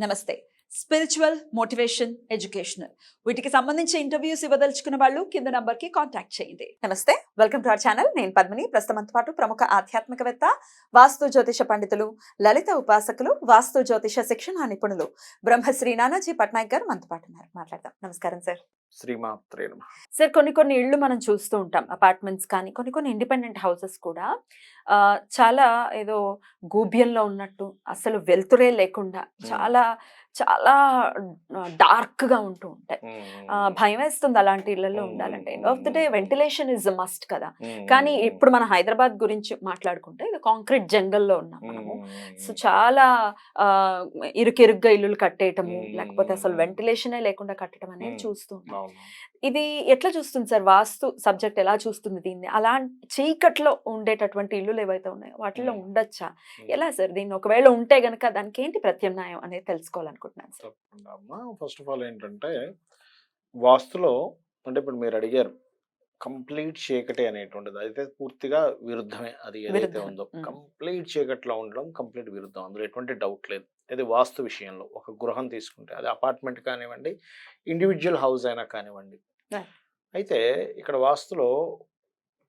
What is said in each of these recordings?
నమస్తే. Spiritual motivation educational వీటికి సంబంధించి ఇంటర్వ్యూస్ ఇవ్వదలుచుకున్న వాళ్ళు కింద నంబర్కి కాంటాక్ట్ చేయండి. నమస్తే వెల్కమ్ టు అవర్ ఛానల్ నేను పద్మిని. ప్రస్తుతంతో పాటు ప్రముఖ ఆధ్యాత్మికవేత్త వాస్తు జ్యోతిష పండితులు లలిత ఉపాసకులు వాస్తు జ్యోతిష శిక్షణ నిపుణులు బ్రహ్మశ్రీ నానాజీ పట్నాయక్ గారు మనతో పాటు ఉన్నారు. మాట్లాడదాం. నమస్కారం సార్. సార్ కొన్ని కొన్ని ఇళ్ళు మనం చూస్తూ ఉంటాం. అపార్ట్మెంట్స్ కానీ కొన్ని కొన్ని ఇండిపెండెంట్ హౌసెస్ కూడా చాలా ఏదో గూబ్యంలో ఉన్నట్టు అసలు వెలుతురే లేకుండా చాలా చాలా డార్క్గా ఉంటూ ఉంటాయి. భయం వేస్తుంది అలాంటి ఇళ్ళలో. ఉండాలంటే. End of the day ventilation is must కదా. కానీ ఇప్పుడు మన హైదరాబాద్ గురించి మాట్లాడుకుంటే ఇది కాంక్రీట్ జంగల్లో ఉన్నాం మనము. సో చాలా ఇరుకిరుగ్గా ఇల్లులు కట్టేయటము. లేకపోతే అసలు వెంటిలేషనే లేకుండా కట్టడం అనేది. చూస్తూ ఇది ఎట్లా చూస్తుంది సార్? వాస్తు సబ్జెక్ట్ ఎలా చూస్తుంది దీన్ని? అలా చీకట్లో ఉండేటటువంటి ఇల్లులు ఏవైతే ఉన్నాయో వాటిలో. ఉండొచ్చా? ఎలా సార్? దీన్ని ఒకవేళ ఉంటే గనక దానికి ఏంటి ప్రత్యామ్నాయం అనేది తెలుసుకోవాలనుకుంటున్నాను. సార్ తప్పకుండా. అమ్మా ఫస్ట్ ఆఫ్ ఆల్ ఏంటంటే వాస్తులో అంటే ఇప్పుడు మీరు అడిగారు కంప్లీట్ చీకటి అనేటువంటిది. అయితే పూర్తిగా విరుద్ధమే అది ఏదైతే. ఉందో. కంప్లీట్ చీకట్లో ఉండడం కంప్లీట్ విరుద్ధం. అందులో ఎటువంటి డౌట్ లేదు. అది వాస్తు విషయంలో. ఒక గృహం తీసుకుంటే అది అపార్ట్మెంట్ కానివ్వండి ఇండివిజువల్ హౌస్ అయినా కానివ్వండి. అయితే ఇక్కడ వాస్తులో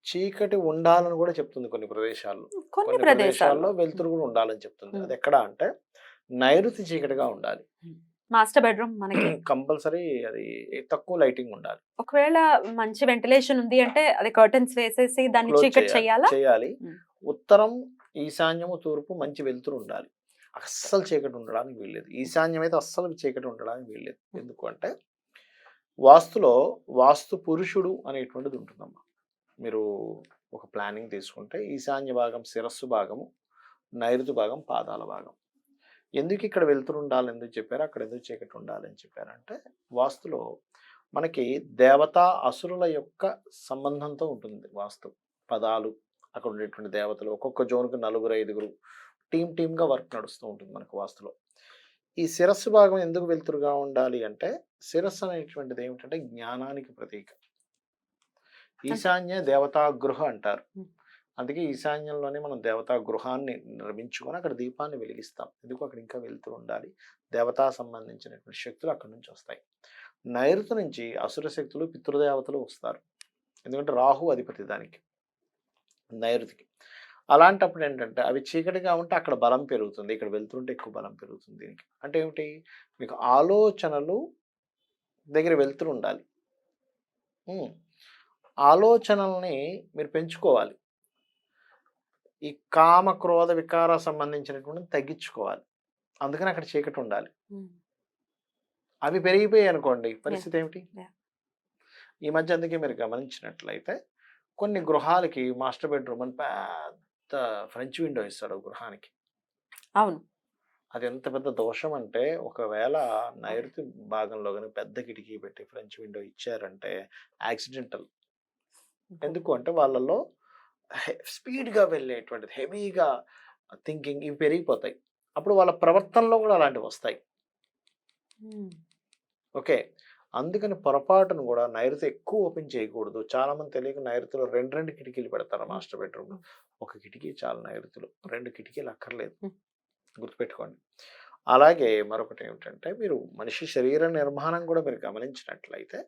చీకటి ఉండాలని కూడా చెప్తుంది కొన్ని ప్రదేశాల్లో. కొన్ని ప్రదేశాల్లో. వెలుతురు కూడా ఉండాలని చెప్తుంది. అది ఎక్కడ అంటే నైరుతి చీకటిగా ఉండాలి. మాస్టర్ బెడ్రూమ్ మనకి. కంపల్సరీ అది తక్కువ లైటింగ్ ఉండాలి. ఒకవేళ మంచి వెంటిలేషన్ ఉంది అంటే అది కర్టన్స్ వేసేసి దాన్ని చీకటి చేయాలి. చేయాలా. ఉత్తరం ఈశాన్యము తూర్పు మంచి వెలుతురు ఉండాలి. అస్సలు చీకటి ఉండడానికి వీల్లేదు. ఈశాన్యం అయితే అస్సలు చీకటి ఉండడానికి వీల్లేదు. ఎందుకు అంటే వాస్తులో వాస్తు పురుషుడు అనేటువంటిది ఉంటుందమ్మా. మీరు ఒక ప్లానింగ్ తీసుకుంటే ఈశాన్య భాగం శిరస్సు భాగము నైరుతి భాగం పాదాల భాగం. ఎందుకు ఇక్కడ వెలుతురు ఉండాలి? ఎందుకు చెప్పారు? అక్కడ ఎందుకు చీకటి ఉండాలి? అని చెప్పారంటే వాస్తులో మనకి దేవతా అసురుల యొక్క సంబంధంతో ఉంటుంది వాస్తు. పదాలు అక్కడ ఉండేటువంటి దేవతలు ఒక్కొక్క జోన్కి నలుగురు ఐదుగురు టీం టీమ్గా వర్క్ నడుస్తూ ఉంటుంది మనకు వాస్తులో. ఈ శిరస్సు భాగం ఎందుకు వెలుతురుగా ఉండాలి అంటే శిరస్సు అనేటువంటిది ఏమిటంటే జ్ఞానానికి ప్రతీక. ఈశాన్య దేవతా గృహ అంటారు. అందుకే ఈశాన్యంలోనే మనం దేవతా గృహాన్ని నిర్మించుకొని అక్కడ దీపాన్ని వెలిగిస్తాం. ఎందుకు? అక్కడ ఇంకా వెలుతురు ఉండాలి. దేవతా సంబంధించినటువంటి శక్తులు అక్కడ నుంచి వస్తాయి. నైరుతి నుంచి అసుర శక్తులు పితృదేవతలు వస్తారు. ఎందుకంటే రాహు అధిపతి దానికి నైరుతికి. అలాంటప్పుడు ఏంటంటే అవి చీకటిగా ఉంటే అక్కడ బలం పెరుగుతుంది. ఇక్కడ వెళ్తుంటే ఎక్కువ బలం పెరుగుతుంది దీనికి. అంటే ఏమిటి? మీకు ఆలోచనలు దగ్గర వెళ్తూ ఉండాలి. ఆలోచనల్ని మీరు పెంచుకోవాలి. ఈ కామ క్రోధ వికార సంబంధించినటువంటి తగ్గించుకోవాలి. అందుకని అక్కడ చీకటి ఉండాలి. అవి పెరిగిపోయాయి అనుకోండి పరిస్థితి ఏమిటి. ఈ మధ్య అందుకే మీరు గమనించినట్లయితే కొన్ని గృహాలకి మాస్టర్ బెడ్రూమ్ అని పెద్ద ఫ్రెంచ్ విండో ఇస్తాడు గృహానికి. అవును. అది ఎంత పెద్ద దోషం అంటే ఒకవేళ నైరుతి భాగంలో కానీ పెద్ద కిటికీ పెట్టి ఫ్రెంచ్ విండో ఇచ్చారంటే యాక్సిడెంటల్. ఎందుకు అంటే వాళ్ళలో స్పీడ్గా వెళ్ళేటువంటిది హెవీగా థింకింగ్ ఇవి పెరిగిపోతాయి. అప్పుడు వాళ్ళ ప్రవర్తనలో కూడా అలాంటివి వస్తాయి. ఓకే. అందుకని పొరపాటును కూడా నైరుతి ఎక్కువ ఓపెన్ చేయకూడదు. చాలా మంది తెలియక నైరుతిలో రెండు రెండు కిటికీలు పెడతారు మాస్టర్ బెడ్రూమ్లో ఒక కిటికీ చాలా నైరుతిలో రెండు కిటికీలు అక్కర్లేదు. గుర్తుపెట్టుకోండి. అలాగే మరొకటి ఏమిటంటే మీరు మనిషి శరీర నిర్మాణం కూడా మీరు గమనించినట్లయితే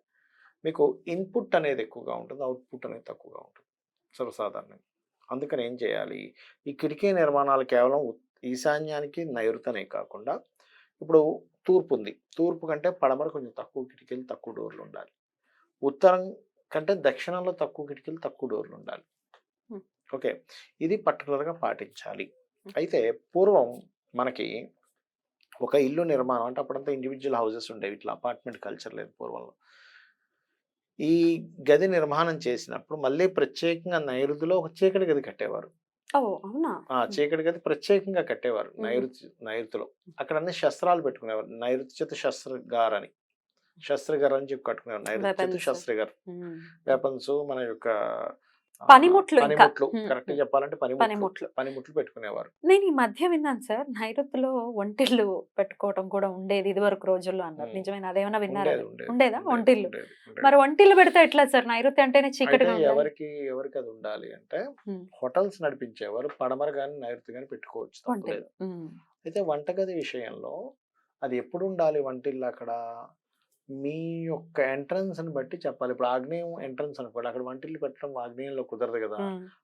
మీకు ఇన్పుట్ అనేది ఎక్కువగా ఉంటుంది అవుట్పుట్ అనేది తక్కువగా ఉంటుంది. సర్వసాధారణంగా అందుకని ఏం చేయాలి? ఈ కిటికీ నిర్మాణాలు కేవలం ఈశాన్యానికి నైరుతనే కాకుండా ఇప్పుడు తూర్పు ఉంది. తూర్పు కంటే పడమర కొంచెం తక్కువ కిటికీలు తక్కువ డోర్లు ఉండాలి. ఉత్తరం కంటే దక్షిణంలో తక్కువ కిటికీలు తక్కువ డోర్లు ఉండాలి. ఓకే. ఇది పర్టికులర్గా పాటించాలి. అయితే పూర్వం మనకి ఒక ఇల్లు నిర్మాణం అంటే అప్పుడంతా ఇండివిజువల్ హౌసెస్ ఉండేవి. ఇట్లా అపార్ట్మెంట్ కల్చర్ లేదు పూర్వంలో. ఈ గది నిర్మాణం చేసినప్పుడు మళ్ళీ ప్రత్యేకంగా నైరుతిలో ఒక చీకటి గది కట్టేవారు. చీకటి గది ప్రత్యేకంగా కట్టేవారు. నైరుతి నైరుతిలో. అక్కడ అన్ని శస్త్రాలు పెట్టుకునేవారు. నైరుతి చేత శస్త్రగార్ అని శస్త్రగార్ అని చెప్పి కట్టుకునేవారు. నైరుతి చేత. శస్త్రగార్. వెపన్స్ మన యొక్క పనిముట్లు. కరెక్ట్ చెప్పాలంటే పనిముట్లు పనిముట్లు. పెట్టుకునేవారు నేను ఈ మధ్య విన్నాను సార్ నైరుతిలో వంటిల్లు పెట్టుకోవడం కూడా ఉండేది ఇది వరకు రోజుల్లో అన్నారు. నిజమేనా అదేమైనా విన్నారా ఉండేది ఉండేది. మరి వంటిల్లు పెడితే ఎట్లా సార్ నైరుతి అంటేనే చీకటిగా ఉండాలి. ఎవరికి ఎవరికి అది ఉండాలి అంటే. హోటల్స్ నడిపించేవారు పడమర కానీ నైరుతి కానీ పెట్టుకోవచ్చు. అయితే వంటగది విషయంలో అది ఎప్పుడు ఉండాలి వంటిల్లు అక్కడ మీ యొక్క ఎంట్రన్స్ని బట్టి చెప్పాలి. ఇప్పుడు ఆగ్నేయం ఎంట్రన్స్ అనుకోండి అక్కడ వంటిల్లు పెట్టడం ఆగ్నేయంలో కుదరదు కదా!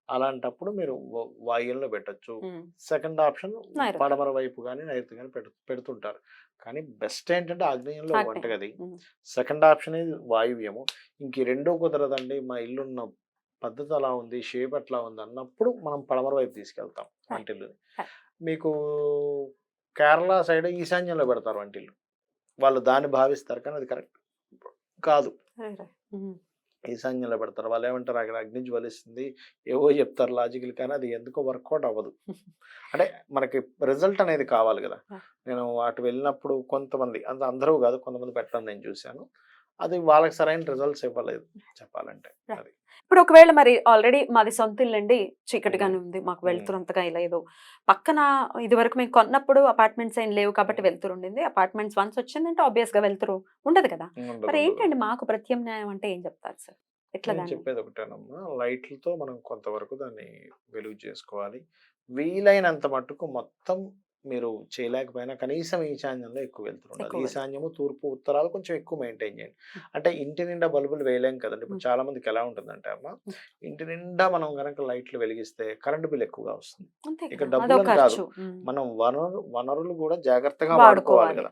అలాంటప్పుడు మీరు వ- వాయువ్యంలో పెట్టొచ్చు. Second option. పడమర వైపు కానీ నైరుతి కానీ పెడు పెడుతుంటారు. కానీ బెస్ట్ ఏంటంటే ఆగ్నేయంలో ఆగ్నేయం. వంటగది. ఉమ్. సెకండ్ ఆప్షన్ ఇది వాయువ్యము. ఇంక రెండో కుదరదండి. మా ఇల్లున్న పద్ధతి అలా ఉంది షేప్ అట్లా ఉంది అన్నప్పుడు మనం పడమర వైపు తీసుకెళ్తాం వంటిల్లుని. మీకు కేరళ సైడ్ ఈశాన్యంలో పెడతారు వంటిల్లు. వాళ్ళు దాన్ని భావిస్తారు. కానీ అది కరెక్ట్ కాదు. ఈశాన్యంలో పెడతారు వాళ్ళు ఏమంటారు? అక్కడ అగ్ని జ్వలిస్తుంది. ఏవో చెప్తారు లాజికల్ కానీ అది ఎందుకో వర్కౌట్ అవ్వదు. అంటే మనకి రిజల్ట్ అనేది కావాలి కదా. నేను అటు వెళ్ళినప్పుడు కొంతమంది అంత అందరూ కాదు కొంతమంది పెట్టడం నేను చూశాను. అది వాళ్ళకి సరైన రిజల్ట్స్ ఇవ్వలేదు చెప్పాలంటే. అది. ఇప్పుడు ఒకవేళ మరి ఆల్రెడీ మాది సొంత ఇల్లండి చీకటిగానే ఉంది మాకు వెళ్తురంతగా లేదు పక్కన ఇది వరకు మేము కొన్నప్పుడు అపార్ట్మెంట్స్ ఏం లేవు కాబట్టి వెళ్తురు ఉండింది. అపార్ట్మెంట్స్ వన్స్ వచ్చిందంటే ఆబ్వియస్గా వెళ్తురు ఉండదు కదా. మరి. ఏంటండి మాకు ప్రత్యామ్నాయం అంటే ఏం చెప్తారు సార్? ఎట్లా చెప్పేది ఒకటేనమ్మా లైట్లతో మనం కొంతవరకు దాన్ని వెలుగు చేసుకోవాలి. వీలైనంత మట్టుకు మొత్తం మీరు చేయలేకపోయినా కనీసం ఈశాన్యంలో ఎక్కువ వెళ్తుండాలి ఈశాన్యము తూర్పు ఉత్తరాలు కొంచెం ఎక్కువ మెయింటైన్ చేయండి. అంటే ఇంటి నిండా బల్బులు వేయలేం కదండి. ఇప్పుడు. చాలా మందికి ఎలా ఉంటుందంటే అమ్మ ఇంటి నిండా మనం గనక లైట్లు వెలిగిస్తే కరెంటు బిల్ ఎక్కువగా వస్తుంది. ఇక అదొక కాదు. మనం వనరు వనరులు కూడా జాగ్రత్తగా వాడుకోవాలి కదా.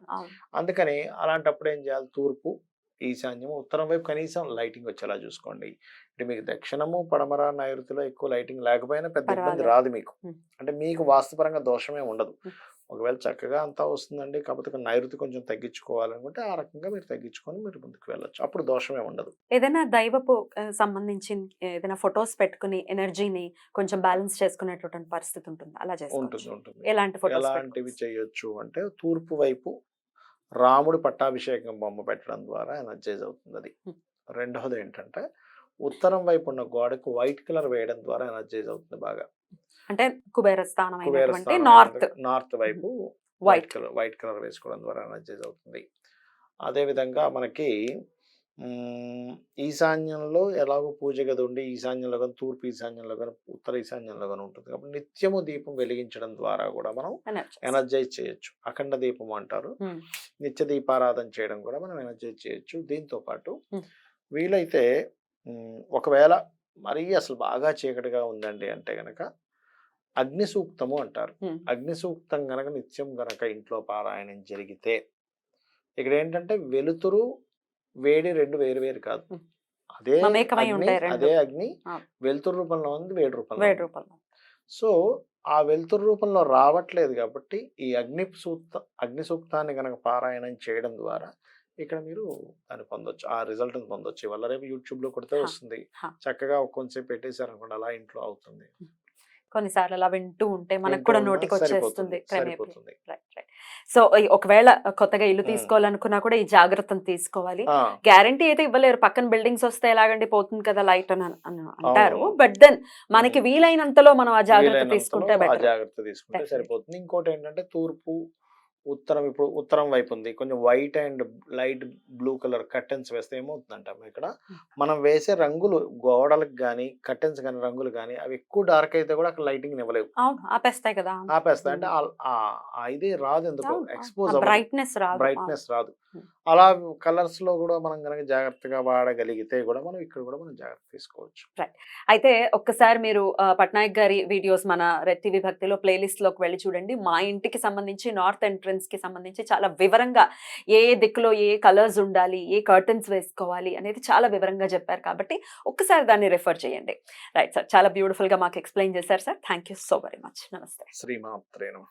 అందుకని అలాంటప్పుడు ఏం చేయాలి? తూర్పు ఈశాన్యము ఉత్తరం వైపు కనీసం లైటింగ్ వచ్చేలా చూసుకోండి. అంటే మీకు దక్షిణము పడమర నైరుతిలో ఎక్కువ లైటింగ్ లేకపోయినా పెద్ద ఇబ్బంది. రాదు మీకు. అంటే మీకు వాస్తుపరంగా దోషమే ఉండదు. ఒకవేళ చక్కగా అంతా వస్తుందండి కాకపోతే నైరుతి కొంచెం తగ్గించుకోవాలనుకుంటే ఆ రకంగా మీరు తగ్గించుకొని మీరు ముందుకు వెళ్ళొచ్చు. అప్పుడు దోషమే ఉండదు. ఏదైనా దైవపు సంబంధించి ఏదైనా ఫొటోస్ పెట్టుకుని ఎనర్జీని కొంచెం బ్యాలెన్స్ చేసుకునేటువంటి పరిస్థితి ఉంటుంది. అలా ఉంటుంది ఉంటుంది. ఎలాంటి ఎలాంటివి చేయొచ్చు అంటే తూర్పు వైపు రాముడి పట్టాభిషేకం బొమ్మ పెట్టడం ద్వారా ఎనర్జైజ్ అవుతుంది అది. రెండవది ఏంటంటే ఉత్తరం వైపు ఉన్న గోడకు వైట్ కలర్ వేయడం ద్వారా ఎనర్జైజ్ అవుతుంది బాగా. అంటే కుబేర స్థానం నార్త్ నార్త్ వైపు వైట్ కలర్ వైట్ కలర్ వేసుకోవడం ద్వారా ఎనర్జైజ్ అవుతుంది. అదే విధంగా మనకి ఈశాన్యంలో ఎలాగో పూజ గది ఉండి ఈశాన్యంలో కానీ తూర్పు ఈశాన్యంలో కానీ ఉత్తర ఈశాన్యంలో కానీ ఉంటుంది. కాబట్టి నిత్యము దీపం వెలిగించడం ద్వారా కూడా మనం ఎనర్జీ ఎనర్జైజ్ చేయొచ్చు. అఖండ దీపం అంటారు. నిత్య దీపారాధన చేయడం కూడా మనం ఎనర్జైజ్ చేయొచ్చు. దీంతో పాటు. వీలైతే ఒకవేళ మరీ అసలు బాగా చీకటిగా ఉందండి అంటే గనక అగ్ని సూక్తము అంటారు. అగ్ని సూక్తం గనక నిత్యం గనక ఇంట్లో పారాయణం జరిగితే ఇక్కడ ఏంటంటే వెలుతురు వేడి రెండు వేరు వేరు కాదు. అదే. అదే అగ్ని. వెలుతురు రూపంలో ఉంది వేడి రూపంలో వేడి ఉంది. రూపంలో సో ఆ వెలుతురు రూపంలో రావట్లేదు కాబట్టి ఈ అగ్ని సూక్త అగ్ని సూక్తాన్ని కనుక పారాయణం చేయడం ద్వారా ఇక్కడ మీరు దాన్ని పొందొచ్చు ఆ రిజల్ట్ పొందొచ్చు వల్ల రేపు యూట్యూబ్లో కొడితే వస్తుంది. చక్కగా కొంచెంసేపు పెట్టేశారు అనుకోండి అలా ఇంట్లో అవుతుంది కొన్నిసార్లు అలా వింటూ ఉంటే మనకు కూడా నోటికి వచ్చేస్తుంది సరిపోతుంది, సో ఒకవేళ కొత్తగా ఇల్లు. తీసుకోవాలనుకున్నా కూడా ఈ జాగ్రత్తను తీసుకోవాలి గ్యారంటీ అయితే ఇవ్వలేరు పక్కన బిల్డింగ్స్ వస్తే ఎలాగండి పోతుంది కదా లైట్ అని అంటారు. బట్ దెన్ మనకి. వీలైనంతలో మనం ఆ జాగ్రత్త తీసుకుంటే జాగ్రత్త తీసుకుంటే. సరిపోతుంది ఇంకోటి ఏంటంటే తూర్పు ఉత్తరం ఇప్పుడు ఉత్తరం వైపు ఉంది. కొంచెం white and light blue colour curtains వేస్తే ఏమవుతుందంటే ఇక్కడ. మనం వేసే రంగులు గోడలకు కానీ కర్టెన్స్ కానీ రంగులు కానీ అవి ఎక్కువ డార్క్ అయితే కూడా అక్కడ లైటింగ్ ఇవ్వలేవు ఆపేస్తాయి కదా. ఆపేస్తాయి. అంటే ఇది రాదు ఎందుకో? ఎక్స్పోజ్ బ్రైట్నెస్ రాదు. బ్రైట్నెస్ రాదు. అలా కలర్స్లో కూడా మనం కనుక జాగ్రత్తగా వాడగలిగితే కూడా మనం ఇక్కడ కూడా మనం జాగ్రత్త తీసుకోవచ్చు. అయితే ఒక్కసారి మీరు పట్నాయక్ గారి వీడియోస్ మన రెడ్ టీవీ భక్తిలో ప్లేలిస్ట్లోకి వెళ్ళి చూడండి. మా ఇంటికి సంబంధించి నార్త్ ఎంట్రన్స్కి సంబంధించి చాలా వివరంగా ఏ ఏ దిక్కులో ఏ కలర్స్ ఉండాలి ఏ కర్టన్స్ వేసుకోవాలి అనేది చాలా వివరంగా చెప్పారు కాబట్టి ఒక్కసారి దాన్ని రెఫర్ చేయండి. రైట్ సార్ చాలా బ్యూటిఫుల్గా మాకు ఎక్స్ప్లెయిన్ చేశారు sir. Thank you so very much. నమస్తే. శ్రీమాత్రేణ